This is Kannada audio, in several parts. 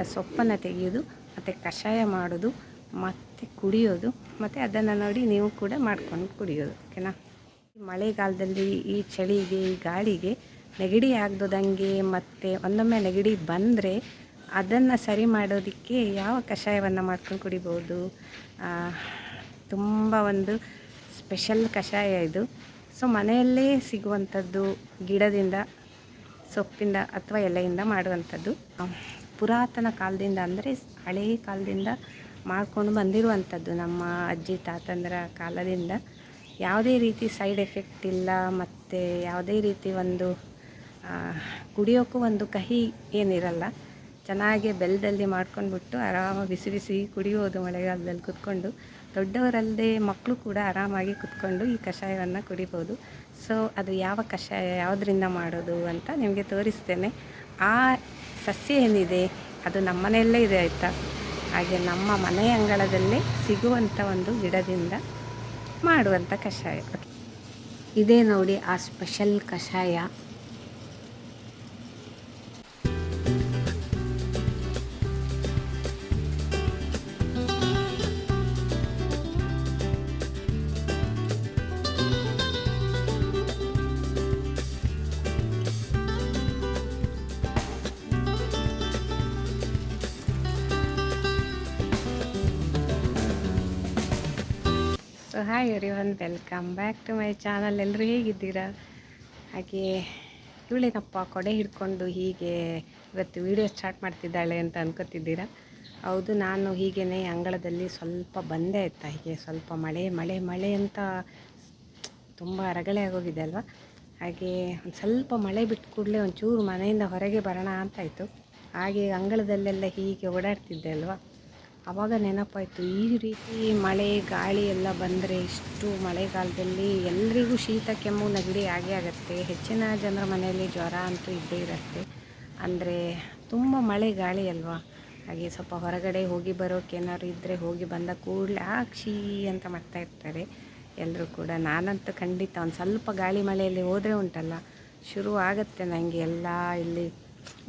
ಇಂದ ಸೊಪ್ಪನ್ನು ತೆಗೆಯೋದು, ಮತ್ತು ಕಷಾಯ ಮಾಡೋದು, ಮತ್ತು ಕುಡಿಯೋದು, ಮತ್ತು ಅದನ್ನು ನೋಡಿ ನೀವು ಕೂಡ ಮಾಡ್ಕೊಂಡು ಕುಡಿಯೋದು, ಓಕೆನಾ? ಮಳೆಗಾಲದಲ್ಲಿ ಈ ಚಳಿಗೆ, ಈ ಗಾಳಿಗೆ ನೆಗಡಿ ಆಗ್ದೋದಂಗೆ ಮತ್ತು ಒಂದೊಮ್ಮೆ ನೆಗಡಿ ಬಂದರೆ ಅದನ್ನು ಸರಿ ಮಾಡೋದಕ್ಕೆ ಯಾವ ಕಷಾಯವನ್ನು ಮಾಡ್ಕೊಂಡು ಕುಡಿಬೋದು? ತುಂಬ ಒಂದು ಸ್ಪೆಷಲ್ ಕಷಾಯ ಇದು. ಸೊ, ಮನೆಯಲ್ಲೇ ಸಿಗುವಂಥದ್ದು ಗಿಡದಿಂದ, ಸೊಪ್ಪಿಂದ ಅಥವಾ ಎಲೆಯಿಂದ ಮಾಡುವಂಥದ್ದು. ಪುರಾತನ ಕಾಲದಿಂದ ಅಂದರೆ ಹಳೆಯ ಕಾಲದಿಂದ ಮಾಡ್ಕೊಂಡು ಬಂದಿರುವಂಥದ್ದು ನಮ್ಮ ಅಜ್ಜಿ ತಾತಂದರ ಕಾಲದಿಂದ. ಯಾವುದೇ ರೀತಿ ಸೈಡ್ ಎಫೆಕ್ಟ್ ಇಲ್ಲ, ಮತ್ತು ಯಾವುದೇ ರೀತಿ ಒಂದು ಕುಡಿಯೋಕ್ಕೂ ಒಂದು ಕಹಿ ಏನಿರಲ್ಲ, ಚೆನ್ನಾಗಿ ಬೆಲ್ಲದಲ್ಲಿ ಮಾಡ್ಕೊಂಡ್ಬಿಟ್ಟು ಆರಾಮ ಬಿಸಿ ಬಿಸಿ ಕುಡಿಯೋದು ಮಳೆಗಾಲದಲ್ಲಿ ಕುತ್ಕೊಂಡು, ದೊಡ್ಡವರಲ್ಲದೆ ಮಕ್ಕಳು ಕೂಡ ಆರಾಮಾಗಿ ಕುತ್ಕೊಂಡು ಈ ಕಷಾಯವನ್ನು ಕುಡಿಬೋದು. ಸೊ ಅದು ಯಾವ ಕಷಾಯ, ಯಾವುದರಿಂದ ಮಾಡೋದು ಅಂತ ನಿಮಗೆ ತೋರಿಸ್ತೇನೆ. ಆ ಸಸ್ಯ ಏನಿದೆ, ಅದು ನಮ್ಮನೆಯಲ್ಲೇ ಇದೆ ಆಯಿತಾ? ಹಾಗೆ ನಮ್ಮ ಮನೆ ಅಂಗಳದಲ್ಲೇ ಸಿಗುವಂಥ ಒಂದು ಗಿಡದಿಂದ ಮಾಡುವಂಥ ಕಷಾಯ. ಇದೇ ನೋಡಿ ಆ ಸ್ಪೆಷಲ್ ಕಷಾಯ. So hi everyone welcome back to my channel ಎಲ್ಲರೂ ಹೇಗಿದ್ದೀರಾ? ಹಾಗೆ ಇವಳೇನಪ್ಪ ಕೊಡೆ ಹಿಡ್ಕೊಂಡು ಹೀಗೆ ಇವತ್ತು ವಿಡಿಯೋ ಸ್ಟಾರ್ಟ್ ಮಾಡ್ತಿದ್ದಾಳೆ ಅಂತ ಅನ್ಕೋತಿದ್ದೀರಾ? ಹೌದು, ನಾನು ಹೀಗೇ ಅಂಗಳದಲ್ಲಿ ಸ್ವಲ್ಪ ಬಂದೇ ಆಯ್ತಾ, ಹೀಗೆ ಸ್ವಲ್ಪ ಮಳೆ ಮಳೆ ಮಳೆ ಅಂತ ತುಂಬ ರಗಳೆ ಆಗೋಗಿದೆ ಅಲ್ವಾ? ಹಾಗೆ ಒಂದು ಸ್ವಲ್ಪ ಮಳೆ ಬಿಟ್ಟು ಕೂಡಲೇ ಒಂಚೂರು ಮನೆಯಿಂದ ಹೊರಗೆ ಬರೋಣ ಅಂತಾಯಿತು ಹಾಗೆ ಅಂಗಳದಲ್ಲೆಲ್ಲ ಹೀಗೆ ಓಡಾಡ್ತಿದ್ದೆ ಅಲ್ವಾ? ಆವಾಗ ನೆನಪಾಯಿತು, ಈ ರೀತಿ ಮಳೆ, ಗಾಳಿ ಎಲ್ಲ ಬಂದರೆ ಇಷ್ಟು ಮಳೆಗಾಲದಲ್ಲಿ ಎಲ್ರಿಗೂ ಶೀತ, ಕೆಮ್ಮು, ನೆಗಡಿ ಆಗೇ ಆಗುತ್ತೆ. ಹೆಚ್ಚಿನ ಜನರ ಮನೆಯಲ್ಲಿ ಜ್ವರ ಅಂತೂ ಇದ್ದೇ ಇರುತ್ತೆ. ಅಂದರೆ ತುಂಬ ಮಳೆ, ಗಾಳಿ ಅಲ್ವಾ? ಹಾಗೆ ಸ್ವಲ್ಪ ಹೊರಗಡೆ ಹೋಗಿ ಬರೋಕೆ ಏನಾದ್ರು ಇದ್ದರೆ ಹೋಗಿ ಬಂದ ಕೂಡಲೇ ಆಕ್ಷಿ ಅಂತ ಮಾಡ್ತಾ ಇರ್ತಾರೆ ಎಲ್ಲರೂ ಕೂಡ. ನಾನಂತೂ ಖಂಡಿತ ಒಂದು ಸ್ವಲ್ಪ ಗಾಳಿ ಮಳೆಯಲ್ಲಿ ಹೋದರೆ ಉಂಟಲ್ಲ, ಶುರು ಆಗುತ್ತೆ ನನಗೆ ಎಲ್ಲ ಇಲ್ಲಿ.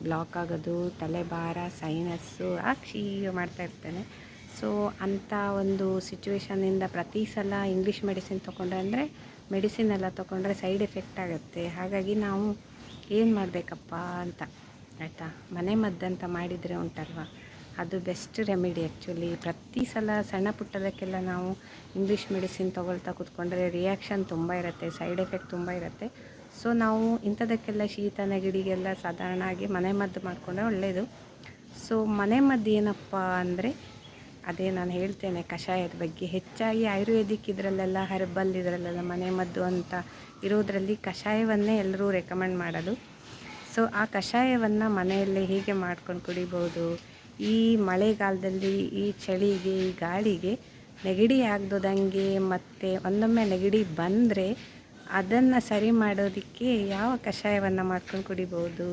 ಬ್ಲಾಕ್ ಆಗೋದು, ತಲೆಭಾರ ಸೈನಸ್ಸು ಆಕ್ಷಿ ಮಾಡ್ತಾ ಇರ್ತೇನೆ. ಸೊ ಅಂಥ ಒಂದು ಸಿಚುವೇಷನಿಂದ ಪ್ರತಿ ಸಲ ಇಂಗ್ಲೀಷ್ ಮೆಡಿಸಿನ್ ತೊಗೊಂಡ್ರೆ ಅಂದರೆ ಮೆಡಿಸಿನ್ ಎಲ್ಲ ತೊಗೊಂಡ್ರೆ ಸೈಡ್ ಎಫೆಕ್ಟ್ ಆಗುತ್ತೆ. ಹಾಗಾಗಿ ನಾವು ಏನು ಮಾಡಬೇಕಪ್ಪ ಅಂತ, ಆಯಿತಾ? ಮನೆ ಮದ್ದಂತ ಮಾಡಿದರೆ ಉಂಟಲ್ವ? ಅದು ಬೆಸ್ಟ್ ರೆಮಿಡಿ ಆ್ಯಕ್ಚುಲಿ ಪ್ರತಿ ಸಲ ಸಣ್ಣ ಪುಟ್ಟದಕ್ಕೆಲ್ಲ ನಾವು ಇಂಗ್ಲೀಷ್ ಮೆಡಿಸಿನ್ ತೊಗೊಳ್ತಾ ಕೂತ್ಕೊಂಡ್ರೆ ರಿಯಾಕ್ಷನ್ ತುಂಬ ಇರುತ್ತೆ ಸೈಡ್ ಎಫೆಕ್ಟ್ ತುಂಬ ಇರುತ್ತೆ. ಸೊ ನಾವು ಇಂಥದಕ್ಕೆಲ್ಲ ಶೀತ, ನೆಗಡಿಗೆಲ್ಲ ಆಗಿ ಮನೆ ಮದ್ದು ಮಾಡಿಕೊಂಡ್ರೆ ಒಳ್ಳೆಯದು ಸೊ ಮನೆ ಮದ್ದು ಏನಪ್ಪ ಅಂದರೆ, ಅದೇ ನಾನು ಹೇಳ್ತೇನೆ, ಕಷಾಯದ ಬಗ್ಗೆ. ಹೆಚ್ಚಾಗಿ ಆಯುರ್ವೇದಿಕ್ ಇದರಲ್ಲೆಲ್ಲ ಹರ್ಬಲ್ ಇದರಲ್ಲೆಲ್ಲ ಮನೆ ಮದ್ದು ಅಂತ ಇರೋದರಲ್ಲಿ ಕಷಾಯವನ್ನೇ ಎಲ್ಲರೂ ರೆಕಮೆಂಡ್ ಮಾಡೋದು. ಸೊ ಆ ಕಷಾಯವನ್ನು ಮನೆಯಲ್ಲೇ ಹೀಗೆ ಮಾಡ್ಕೊಂಡು ಕುಡಿಬೋದು? ಈ ಮಳೆಗಾಲದಲ್ಲಿ ಈ ಚಳಿಗೆ, ಈ ಗಾಳಿಗೆ ನೆಗಡಿ ಆಗ್ದೋದಂಗೆ ಮತ್ತು ಒಂದೊಮ್ಮೆ ನೆಗಡಿ ಬಂದರೆ ಅದನ್ನು ಸರಿ ಮಾಡೋದಕ್ಕೆ ಯಾವ ಕಷಾಯವನ್ನು ಮಾಡ್ಕೊಂಡು ಕುಡಿಬೋದು?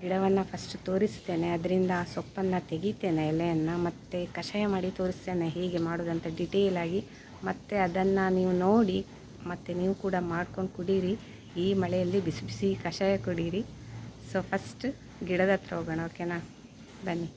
ಗಿಡವನ್ನು ಫಸ್ಟ್ ತೋರಿಸ್ತೇನೆ. ಅದರಿಂದ ಆ ಸೊಪ್ಪನ್ನು ತೆಗಿತೇನೆ, ಎಲೆಯನ್ನು. ಮತ್ತು ಕಷಾಯ ಮಾಡಿ ತೋರಿಸ್ತೇನೆ ಹೇಗೆ ಮಾಡೋದಂತ ಡಿಟೇಲಾಗಿ ಮತ್ತು ಅದನ್ನು ನೀವು ನೋಡಿ, ಮತ್ತು ನೀವು ಕೂಡ ಮಾಡ್ಕೊಂಡು ಕುಡೀರಿ. ಈ ಮಳೆಯಲ್ಲಿ ಬಿಸಿ ಬಿಸಿ ಕಷಾಯ ಕುಡೀರಿ. ಸೊ ಫಸ್ಟ್ ಗಿಡದ ಹತ್ರ ಹೋಗೋಣ ಓಕೆನಾ ಬನ್ನಿ.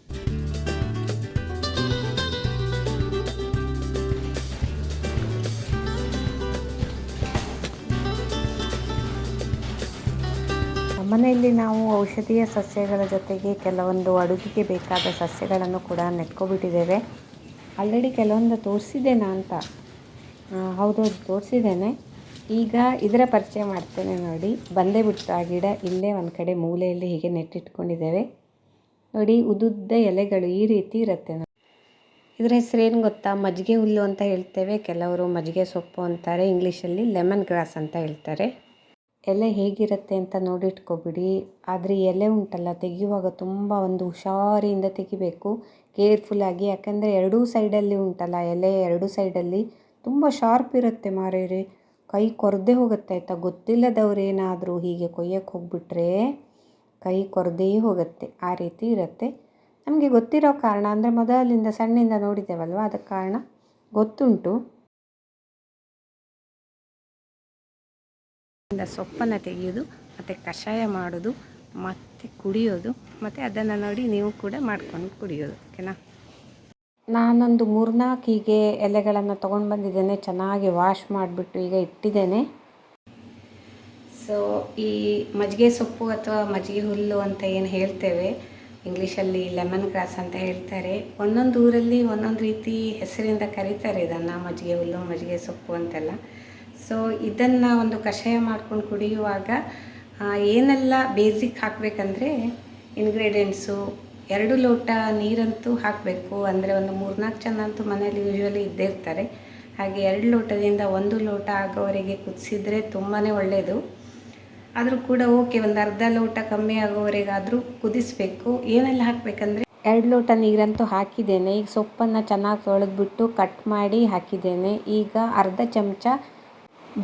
ಮನೆಯಲ್ಲಿ ನಾವು ಔಷಧೀಯ ಸಸ್ಯಗಳ ಜೊತೆಗೆ ಕೆಲವೊಂದು ಅಡುಗೆಗೆ ಬೇಕಾದ ಸಸ್ಯಗಳನ್ನು ಕೂಡ ನೆಟ್ಕೊಬಿಟ್ಟಿದ್ದೇವೆ. ಆಲ್ರೆಡಿ ಕೆಲವೊಂದು ತೋರಿಸಿದ್ದೇನಾ ಅಂತ? ಹೌದು ಹೌದೌದು, ತೋರಿಸಿದ್ದೇನೆ. ಈಗ ಇದರ ಪರಿಚಯ ಮಾಡ್ತೇನೆ ನೋಡಿ. ಬಂದೇ ಬಿಡ್ತು ಆ ಗಿಡ ಇಲ್ಲೇ ಒಂದು ಕಡೆ ಮೂಲೆಯಲ್ಲಿ ಹೀಗೆ ನೆಟ್ಟಿಟ್ಕೊಂಡಿದ್ದೇವೆ. ನೋಡಿ, ಉದುದ್ದ ಎಲೆಗಳು ಈ ರೀತಿ ಇರುತ್ತೆ ನೋಡಿ. ಇದರ ಹೆಸರೇನು ಗೊತ್ತಾ? ಮಜ್ಜಿಗೆ ಹುಲ್ಲು ಅಂತ ಹೇಳ್ತೇವೆ. ಕೆಲವರು ಮಜ್ಜಿಗೆ ಸೊಪ್ಪು ಅಂತಾರೆ. ಇಂಗ್ಲೀಷಲ್ಲಿ ಲೆಮನ್ ಗ್ರಾಸ್ ಅಂತ ಹೇಳ್ತಾರೆ. ಎಲೆ ಹೇಗಿರುತ್ತೆ ಅಂತ ನೋಡಿಟ್ಕೊಬಿಡಿ. ಆದರೆ ಎಲೆ ಉಂಟಲ್ಲ, ತೆಗೆಯುವಾಗ ತುಂಬ ಒಂದು ಹುಷಾರಿಯಿಂದ ತೆಗಿಬೇಕು, ಕೇರ್ಫುಲ್ಲಾಗಿ. ಯಾಕಂದರೆ ಎರಡೂ ಸೈಡಲ್ಲಿ ಉಂಟಲ್ಲ ಎಲೆ, ಎರಡೂ ಸೈಡಲ್ಲಿ ತುಂಬ ಶಾರ್ಪ್ ಇರುತ್ತೆ ಮಾರೇರಿ. ಕೈ ಕೊರದೇ ಹೋಗುತ್ತೆ ಆಯಿತಾ? ಗೊತ್ತಿಲ್ಲದವ್ರೇನಾದರೂ ಹೀಗೆ ಕೊಯ್ಯಕ್ಕೆ ಹೋಗ್ಬಿಟ್ರೆ ಕೈ ಕೊರದೇ ಹೋಗುತ್ತೆ. ಆ ರೀತಿ ಇರುತ್ತೆ. ನಮಗೆ ಗೊತ್ತಿರೋ ಕಾರಣ, ಅಂದರೆ ಮೊದಲಿಂದ ಸಣ್ಣಿಂದ ನೋಡಿದ್ದೇವಲ್ವ, ಅದಕ್ಕೆ ಕಾರಣ ಗೊತ್ತುಂಟು. ಇಂದ ಸೊಪ್ಪನ್ನು ತೆಗೆಯೋದು ಮತ್ತು ಕಷಾಯ ಮಾಡೋದು ಮತ್ತು ಕುಡಿಯೋದು ಮತ್ತು ಅದನ್ನು ನೋಡಿ ನೀವು ಕೂಡ ಮಾಡ್ಕೊಂಡು ಕುಡಿಯೋದು ಓಕೆನಾ? ನಾನೊಂದು ಮೂರ್ನಾಲ್ಕು ಹೀಗೆ ಎಲೆಗಳನ್ನು ತೊಗೊಂಡು ಬಂದಿದ್ದೇನೆ ಚೆನ್ನಾಗಿ ವಾಶ್ ಮಾಡಿಬಿಟ್ಟು ಈಗ ಇಟ್ಟಿದ್ದೇನೆ. ಸೊ ಈ ಮಜ್ಜಿಗೆ ಸೊಪ್ಪು ಅಥವಾ ಮಜ್ಜಿಗೆ ಹುಲ್ಲು ಅಂತ ಏನು ಹೇಳ್ತೇವೆ ಇಂಗ್ಲೀಷಲ್ಲಿ ಲೆಮನ್ ಗ್ರಾಸ್ ಅಂತ ಹೇಳ್ತಾರೆ ಒಂದೊಂದು ಊರಲ್ಲಿ ಒಂದೊಂದು ರೀತಿ ಹೆಸರಿಂದ ಕರೀತಾರೆ ಇದನ್ನು ಮಜ್ಜಿಗೆ ಹುಲ್ಲು ಮಜ್ಜಿಗೆ ಸೊಪ್ಪು ಅಂತೆಲ್ಲ. ಸೊ ಇದನ್ನು ಒಂದು ಕಷಾಯ ಮಾಡ್ಕೊಂಡು ಕುಡಿಯುವಾಗ ಏನೆಲ್ಲ ಬೇಸಿಕ್ ಹಾಕಬೇಕಂದ್ರೆ ಇಂಗ್ರೀಡಿಯೆಂಟ್ಸು ಎರಡು ಲೋಟ ನೀರಂತೂ ಹಾಕಬೇಕು. ಅಂದರೆ ಒಂದು ಮೂರ್ನಾಲ್ಕು ಜನ ಅಂತೂ ಮನೇಲಿ ಯೂಶ್ವಲಿ ಇದ್ದೇ ಇರ್ತಾರೆ. ಹಾಗೆ ಎರಡು ಲೋಟದಿಂದ ಒಂದು ಲೋಟ ಆಗೋವರೆಗೆ ಕುದಿಸಿದ್ರೆ ತುಂಬಾ ಒಳ್ಳೆಯದು ಆದರೂ ಕೂಡ ಓಕೆ ಒಂದು ಅರ್ಧ ಲೋಟ ಕಮ್ಮಿ ಆಗೋವರೆಗಾದರೂ ಕುದಿಸ್ಬೇಕು. ಏನೆಲ್ಲ ಹಾಕಬೇಕಂದ್ರೆ, ಎರಡು ಲೋಟ ನೀರಂತೂ ಹಾಕಿದ್ದೇನೆ. ಈಗ ಸೊಪ್ಪನ್ನು ಚೆನ್ನಾಗಿ ತೊಳೆದ್ಬಿಟ್ಟು ಕಟ್ ಮಾಡಿ ಹಾಕಿದ್ದೇನೆ. ಈಗ ಅರ್ಧ ಚಮಚ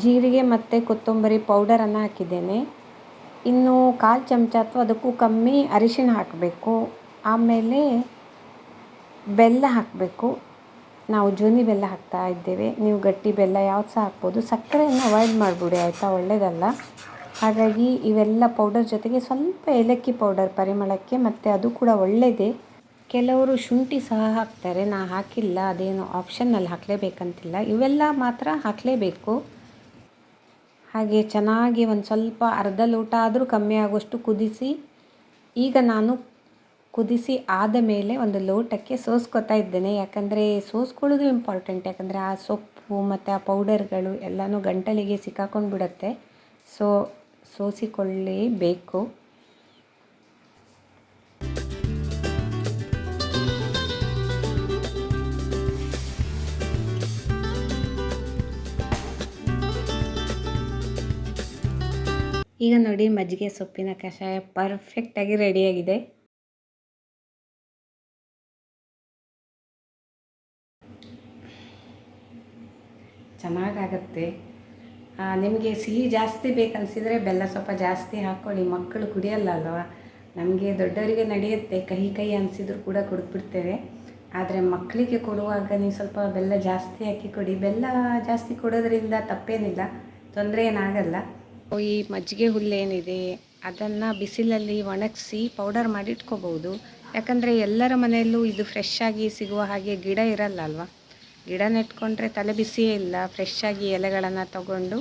ಜೀರಿಗೆ ಮತ್ತು ಕೊತ್ತಂಬರಿ ಪೌಡರನ್ನು ಹಾಕಿದ್ದೇನೆ. ಇನ್ನು ಕಾಲು ಚಮಚ ಅಥವಾ ಅದಕ್ಕೂ ಕಮ್ಮಿ ಅರಿಶಿಣ ಹಾಕಬೇಕು. ಆಮೇಲೆ ಬೆಲ್ಲ ಹಾಕಬೇಕು. ನಾವು ಜೋನಿ ಬೆಲ್ಲ ಹಾಕ್ತಾ ಇದ್ದೇವೆ. ನೀವು ಗಟ್ಟಿ ಬೆಲ್ಲ ಯಾವ್ದು ಸಹ ಹಾಕ್ಬೋದು. ಸಕ್ಕರೆಯನ್ನು ಅವಾಯ್ಡ್ ಮಾಡಿಬಿಡಿ, ಆಯಿತಾ? ಒಳ್ಳೆಯದಲ್ಲ ಹಾಗಾಗಿ ಇವೆಲ್ಲ ಪೌಡರ್ ಜೊತೆಗೆ ಸ್ವಲ್ಪ ಏಲಕ್ಕಿ ಪೌಡರ್ ಪರಿಮಳಕ್ಕೆ ಮತ್ತು ಅದು ಕೂಡ ಒಳ್ಳೆಯದೇ ಕೆಲವರು ಶುಂಠಿ ಸಹ ಹಾಕ್ತಾರೆ. ನಾ ಹಾಕಿಲ್ಲ. ಅದೇನು ಆಪ್ಷನ್ನಲ್ಲಿ ಹಾಕಲೇಬೇಕಂತಿಲ್ಲ. ಇವೆಲ್ಲ ಮಾತ್ರ ಹಾಕಲೇಬೇಕು. ಹಾಗೆ ಚೆನ್ನಾಗಿ ಒಂದು ಸ್ವಲ್ಪ ಅರ್ಧ ಲೋಟ ಆದರೂ ಕಮ್ಮಿ ಆಗುವಷ್ಟು ಕುದಿಸಿ, ಈಗ ನಾನು ಕುದಿಸಿ ಆದ ಮೇಲೆ ಒಂದು ಲೋಟಕ್ಕೆ ಸೋಸ್ಕೊತಾ ಇದ್ದೇನೆ. ಯಾಕಂದರೆ ಸೋಸ್ಕೊಳ್ಳೋದು ಇಂಪಾರ್ಟೆಂಟ್ ಯಾಕಂದರೆ ಆ ಸೊಪ್ಪು ಮತ್ತು ಆ ಪೌಡರ್ಗಳು ಎಲ್ಲನೂ ಗಂಟಲಿಗೆ ಸಿಕ್ಕಾಕೊಂಡು ಬಿಡುತ್ತೆ ಸೊ ಸೋಸಿಕೊಳ್ಳೇಬೇಕು. ಈಗ ನೋಡಿ ಮಜ್ಜಿಗೆ ಸೊಪ್ಪಿನ ಕಷಾಯ ಪರ್ಫೆಕ್ಟಾಗಿ ರೆಡಿಯಾಗಿದೆ ಚೆನ್ನಾಗಾಗತ್ತೆ. ನಿಮಗೆ ಸಿಹಿ ಜಾಸ್ತಿ ಬೇಕನ್ಸಿದರೆ ಬೆಲ್ಲ ಸ್ವಲ್ಪ ಜಾಸ್ತಿ ಹಾಕ್ಕೊಳ್ಳಿ ಮಕ್ಕಳು ಕುಡಿಯಲ್ಲ ಅಲ್ವಾ ನಮಗೆ ದೊಡ್ಡವರಿಗೆ ನಡೆಯುತ್ತೆ. ಕಹಿ ಕಹಿ ಅನಿಸಿದ್ರು ಕೂಡ ಕುಡಿದ್ಬಿಡ್ತೇವೆ. ಆದರೆ ಮಕ್ಕಳಿಗೆ ಕೊಡುವಾಗ ನೀವು ಸ್ವಲ್ಪ ಬೆಲ್ಲ ಜಾಸ್ತಿ ಹಾಕಿ ಕೊಡಿ. ಬೆಲ್ಲ ಜಾಸ್ತಿ ಕೊಡೋದ್ರಿಂದ ತಪ್ಪೇನಿಲ್ಲ. ತೊಂದರೆ ಏನಾಗಲ್ಲ ಈ ಮಜ್ಜಿಗೆ ಹುಲ್ಲೇನಿದೆ ಅದನ್ನು ಬಿಸಿಲಲ್ಲಿ ಒಣಗಿಸಿ ಪೌಡರ್ ಮಾಡಿ ಇಟ್ಕೋಬೋದು. ಯಾಕಂದರೆ ಎಲ್ಲರ ಮನೆಯಲ್ಲೂ ಇದು ಫ್ರೆಶ್ ಆಗಿ ಸಿಗುವ ಹಾಗೆ ಗಿಡ ಇರಲ್ಲ ಅಲ್ವಾ ಗಿಡ ನೆಟ್ಕೊಂಡ್ರೆ ತಲೆ ಬಿಸಿಯೇ ಇಲ್ಲ. ಫ್ರೆಶ್ ಆಗಿ ಎಲೆಗಳನ್ನು ತಗೊಂಡು,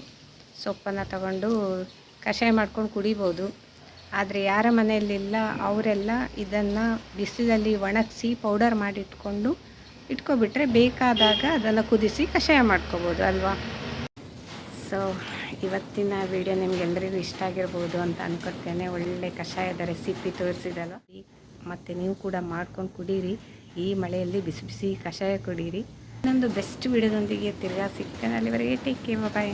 ಸೊಪ್ಪನ್ನು ತಗೊಂಡು ಕಷಾಯ ಮಾಡ್ಕೊಂಡು ಕುಡಿಬೋದು. ಆದರೆ ಯಾರ ಮನೆಯಲ್ಲಿಲ್ಲ, ಅವರೆಲ್ಲ ಇದನ್ನು ಬಿಸಿಲಲ್ಲಿ ಒಣಗಿಸಿ ಪೌಡರ್ ಮಾಡಿ ಇಟ್ಕೊಂಡು ಇಟ್ಕೊಬಿಟ್ರೆ ಬೇಕಾದಾಗ ಅದನ್ನು ಕುದಿಸಿ ಕಷಾಯ ಮಾಡ್ಕೋಬೋದು ಅಲ್ವಾ? ಸೊ, ಇವತ್ತಿನ ವಿಡಿಯೋ ನಿಮಗೆಲ್ಲರಿಗೂ ಇಷ್ಟ ಆಗಿರ್ಬೋದು ಅಂತ ಅನ್ಕೊಳ್ತೇನೆ. ಒಳ್ಳೆ ಕಷಾಯದ ರೆಸಿಪಿ ತೋರಿಸಿದಲ್ಲ ಮತ್ತು ನೀವು ಕೂಡ ಮಾಡ್ಕೊಂಡು ಕುಡೀರಿ. ಈ ಮಳೆಯಲ್ಲಿ ಬಿಸಿ ಬಿಸಿ ಕಷಾಯ ಕುಡೀರಿ. ಇನ್ನೊಂದು ಬೆಸ್ಟ್ ವಿಡಿಯೋದೊಂದಿಗೆ ತಿರ್ಗಾ ಸಿಗ್ತೇನೆ. ಅಲ್ಲಿವರೆಗೆ ಟೇಕ್ ಕೇ ಬಾಯ್